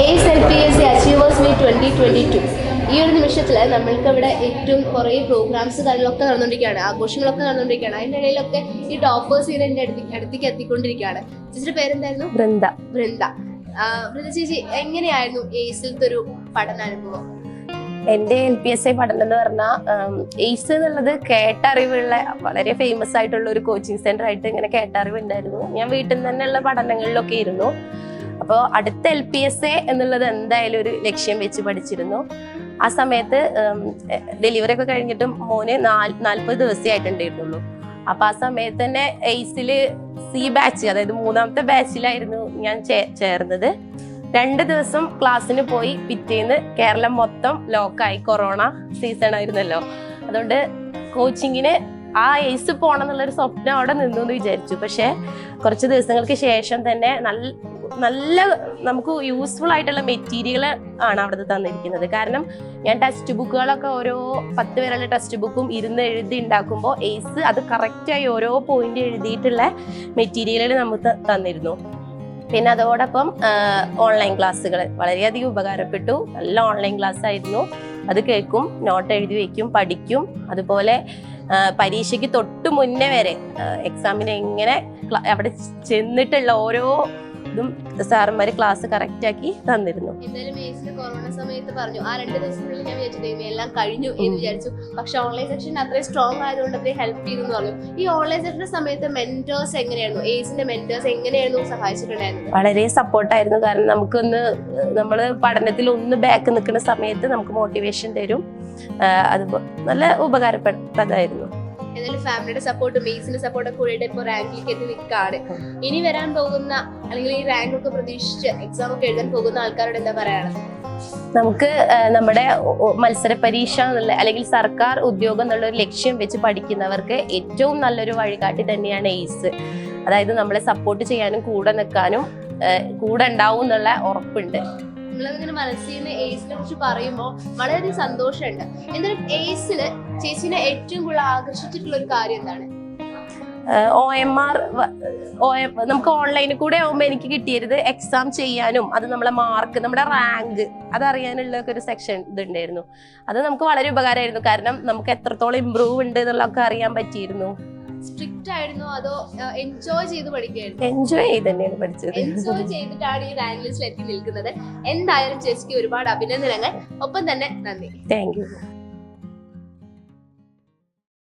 Ace L P S C achievers meet twenty twenty two ഈ ഒരു നിമിഷത്തിൽ നമ്മൾക്ക് ഇവിടെ ഏറ്റവും കുറേ പ്രോഗ്രാംസ് കാര്യങ്ങളൊക്കെ നടന്നുകൊണ്ടിരിക്കുകയാണ്. ആഘോഷങ്ങളൊക്കെ നടന്നുകൊണ്ടിരിക്കുകയാണ്. അതിന്റെ ഇടയിലൊക്കെ ഈ ടോപ്പേഴ്സ് ഇങ്ങനെ എന്റെ അടുത്ത് അടുത്തേക്ക് എത്തിക്കൊണ്ടിരിക്കുകയാണ്. ചേച്ചിയുടെ പേരെന്തായിരുന്നു? വൃന്ദ. വൃന്ദ. വൃന്ദ ചേച്ചി എങ്ങനെയായിരുന്നു എയ്സിലത്തെ ഒരു പഠനാനുഭവം എന്റെ എൽ പി എസ് ഐ പഠനം എന്ന് പറഞ്ഞാൽ എയ്സ് എന്നുള്ളത് കേട്ടറിവുള്ള വളരെ ഫേമസ് ആയിട്ടുള്ള ഒരു കോച്ചിങ് സെന്റർ ആയിട്ട് ഇങ്ങനെ കേട്ടറിവ് ഉണ്ടായിരുന്നു ഞാൻ വീട്ടിൽ നിന്ന് തന്നെയുള്ള പഠനങ്ങളിലൊക്കെ ഇരുന്നു. അപ്പോൾ അടുത്ത എൽ പി എസ് എ എന്നുള്ളത് എന്തായാലും ഒരു ലക്ഷ്യം വെച്ച് പഠിച്ചിരുന്നു. ആ സമയത്ത് ഡെലിവറി ഒക്കെ കഴിഞ്ഞിട്ടും മോന് നാൽപ്പത് ദിവസമേ ആയിട്ടുണ്ടായിരുന്നുള്ളൂ. അപ്പൊ ആ സമയത്ത് തന്നെ എയ്സിൽ സി ബാച്ച് അതായത് മൂന്നാമത്തെ ബാച്ചിലായിരുന്നു ഞാൻ ചേർന്നത്. രണ്ട് ദിവസം ക്ലാസ്സിന് പോയി പിറ്റേന്ന് കേരളം മൊത്തം ലോക്കായി കൊറോണ സീസൺ ആയിരുന്നല്ലോ. അതുകൊണ്ട് കോച്ചിങ്ങിന് ആ എയ്സ് പോകണം എന്നുള്ളൊരു സ്വപ്നം അവിടെ നിന്നു എന്ന് വിചാരിച്ചു. പക്ഷെ കുറച്ച് ദിവസങ്ങൾക്ക് ശേഷം തന്നെ നല്ല നല്ല നമുക്ക് യൂസ്ഫുൾ ആയിട്ടുള്ള മെറ്റീരിയൽ ആണ് അവിടെ തന്നിരിക്കുന്നത്. കാരണം ഞാൻ ടെക്സ്റ്റ് ബുക്കുകളൊക്കെ ഓരോ പത്ത് വരെയുള്ള ടെക്സ്റ്റ് ബുക്കും ഇരുന്ന് എഴുതി ഉണ്ടാക്കുമ്പോൾ എയ്സ് അത് കറക്റ്റായി ഓരോ പോയിന്റ് എഴുതിയിട്ടുള്ള മെറ്റീരിയലുകൾ നമുക്ക് തന്നിരുന്നു. പിന്നെ അതോടൊപ്പം ഓൺലൈൻ ക്ലാസ്സുകൾ വളരെയധികം ഉപകാരപ്പെട്ടു. നല്ല ഓൺലൈൻ ക്ലാസ് ആയിരുന്നു. അത് കേൾക്കും നോട്ട് എഴുതി വയ്ക്കും പഠിക്കും. അതുപോലെ പരീക്ഷയ്ക്ക് തൊട്ട് മുന്നേ വരെ എക്സാമിന് എങ്ങനെ അവിടെ ചെന്നിട്ടുള്ള ഓരോ ഇതും സാറന്മാർ ക്ലാസ് കറക്റ്റ് ആക്കി തന്നിരുന്നു. കൊറോണ സമയത്ത് പറഞ്ഞു ആ രണ്ട് ദിവസത്തിനുള്ളിൽ ഞാൻ വിചാരിച്ചു എല്ലാം കഴിഞ്ഞു എന്ന് വിചാരിച്ചു. പക്ഷെ ഓൺലൈൻ സെക്ഷൻ അത്രയും സ്ട്രോങ് ആയതുകൊണ്ട് അത്രയും ഹെൽപ്പ് ചെയ്തു എന്ന് പറഞ്ഞു. ഈ ഓൺലൈൻ സെക്ഷന്റെ സമയത്ത് മെന്റേഴ്സ് എങ്ങനെയായിരുന്നു? എയ്സിന്റെ മെന്റേഴ്സ് എങ്ങനെയായിരുന്നു സഹായിച്ചിട്ടുണ്ടായിരുന്നത്? വളരെ സപ്പോർട്ടായിരുന്നു കാരണം നമുക്കൊന്ന് നമ്മൾ പഠനത്തിൽ ഒന്ന് ബാക്ക് നിൽക്കുന്ന സമയത്ത് നമുക്ക് മോട്ടിവേഷൻ തരും. അത് നല്ല ഉപകാരപ്പെട്ടതായിരുന്നു. എന്നാലും ഫാമിലിയുടെ സപ്പോർട്ട് മെയ്സിന്റെ സപ്പോർട്ടും കൂടിയിട്ട് ഇപ്പോൾ റാങ്കിലേക്ക് എത്തി നിൽക്കുകയാണ് ഇനി വരാൻ പോകുന്ന അല്ലെങ്കിൽ ഈ റാങ്ക് ഒക്കെ പ്രതീക്ഷിച്ച് എക്സാം ഒക്കെ എഴുതാൻ പോകുന്ന ആൾക്കാരോട് എന്താ പറയാനുള്ളത്? നമുക്ക് നമ്മുടെ മത്സര പരീക്ഷ എന്നുള്ള അല്ലെങ്കിൽ സർക്കാർ ഉദ്യോഗം എന്നുള്ള ഒരു ലക്ഷ്യം വെച്ച് പഠിക്കുന്നവർക്ക് ഏറ്റവും നല്ലൊരു വഴികാട്ടി തന്നെയാണ് എയ്സ് അതായത് നമ്മളെ സപ്പോർട്ട് ചെയ്യാനും കൂടെ നിൽക്കാനും കൂടെ ഉണ്ടാവും എന്നുള്ള ഉറപ്പുണ്ട്. നിങ്ങളിങ്ങനെ മനസ്സിൽ നിന്ന് എയ്സിനെ കുറിച്ച് പറയുമ്പോൾ വളരെയധികം സന്തോഷമുണ്ട്. എന്തായാലും എയ്സിൽ ചേച്ചിനെ ഏറ്റവും കൂടുതൽ ആകർഷിച്ചിട്ടുള്ള ഒരു കാര്യം എന്താണ്? ഒ എം ആർ നമുക്ക് ഓൺലൈനിൽ കൂടെ ആവുമ്പോൾ എനിക്ക് കിട്ടിയത് എക്സാം ചെയ്യാനും അത് നമ്മളെ മാർക്ക് നമ്മുടെ റാങ്ക് അതറിയാനുള്ള ഒരു സെക്ഷൻ ഇതുണ്ടായിരുന്നു. അത് നമുക്ക് വളരെ ഉപകാരമായിരുന്നു. കാരണം നമുക്ക് എത്രത്തോളം ഇമ്പ്രൂവ് ഉണ്ട് എന്നുള്ളതൊക്കെ അറിയാൻ പറ്റിയിരുന്നു. സ്ട്രിക്റ്റ് ആയിരുന്നു? അതോ എൻജോയ് ചെയ്ത് പഠിക്കുകയായിരുന്നു എൻജോയ് ചെയ്ത് തന്നെയാണ് പഠിച്ചത്. എൻജോയ് ചെയ്തിട്ടാണ് ഈ റാങ്ക് ലിസ്റ്റിൽ എത്തി നിൽക്കുന്നത്. എന്തായാലും ചേച്ചിക്ക് ഒരുപാട് അഭിനന്ദനങ്ങൾ. ഒപ്പം തന്നെ നന്ദി. Thank you